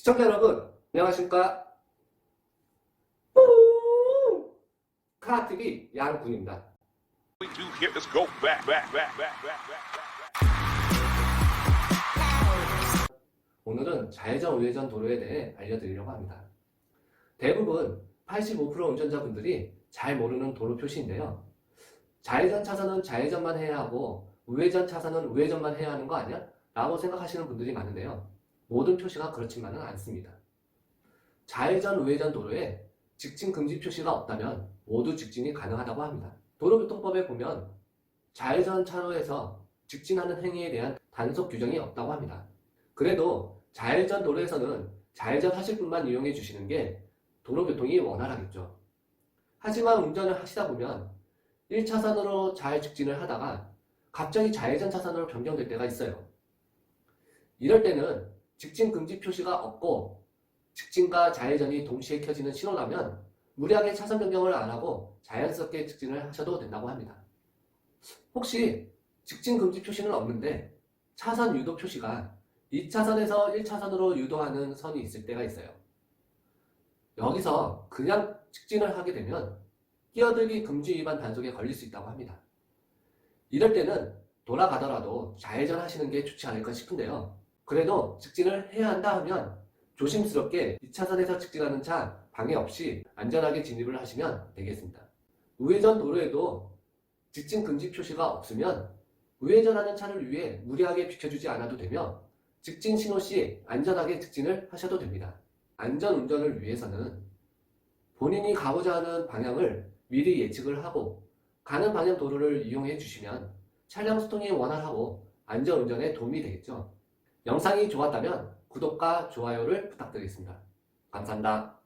시청자 여러분, 안녕하십니까? 뿡! 카라TV 양군입니다. 오늘은 좌회전, 우회전 도로에 대해 알려드리려고 합니다. 대부분 85% 운전자분들이 잘 모르는 도로 표시인데요. 좌회전 차선은 좌회전만 해야 하고 우회전 차선은 우회전만 해야 하는 거 아니야? 라고 생각하시는 분들이 많은데요. 모든 표시가 그렇지만은 않습니다. 좌회전, 우회전 도로에 직진 금지 표시가 없다면 모두 직진이 가능하다고 합니다. 도로교통법에 보면 좌회전 차로에서 직진하는 행위에 대한 단속 규정이 없다고 합니다. 그래도 좌회전 도로에서는 좌회전 하실 분만 이용해 주시는 게 도로교통이 원활하겠죠. 하지만 운전을 하시다 보면 1차선으로 좌회 직진을 하다가 갑자기 좌회전 차선으로 변경될 때가 있어요. 이럴 때는 직진 금지 표시가 없고 직진과 좌회전이 동시에 켜지는 신호라면 무리하게 차선 변경을 안 하고 자연스럽게 직진을 하셔도 된다고 합니다. 혹시 직진 금지 표시는 없는데 차선 유도 표시가 2차선에서 1차선으로 유도하는 선이 있을 때가 있어요. 여기서 그냥 직진을 하게 되면 끼어들기 금지 위반 단속에 걸릴 수 있다고 합니다. 이럴 때는 돌아가더라도 좌회전 하시는 게 좋지 않을까 싶은데요. 그래도 직진을 해야 한다 하면 조심스럽게 2차선에서 직진하는 차 방해 없이 안전하게 진입을 하시면 되겠습니다. 우회전 도로에도 직진 금지 표시가 없으면 우회전하는 차를 위해 무리하게 비켜주지 않아도 되며 직진 신호 시 안전하게 직진을 하셔도 됩니다. 안전 운전을 위해서는 본인이 가고자 하는 방향을 미리 예측을 하고 가는 방향 도로를 이용해 주시면 차량 수통이 원활하고 안전 운전에 도움이 되겠죠. 영상이 좋았다면 구독과 좋아요를 부탁드리겠습니다. 감사합니다.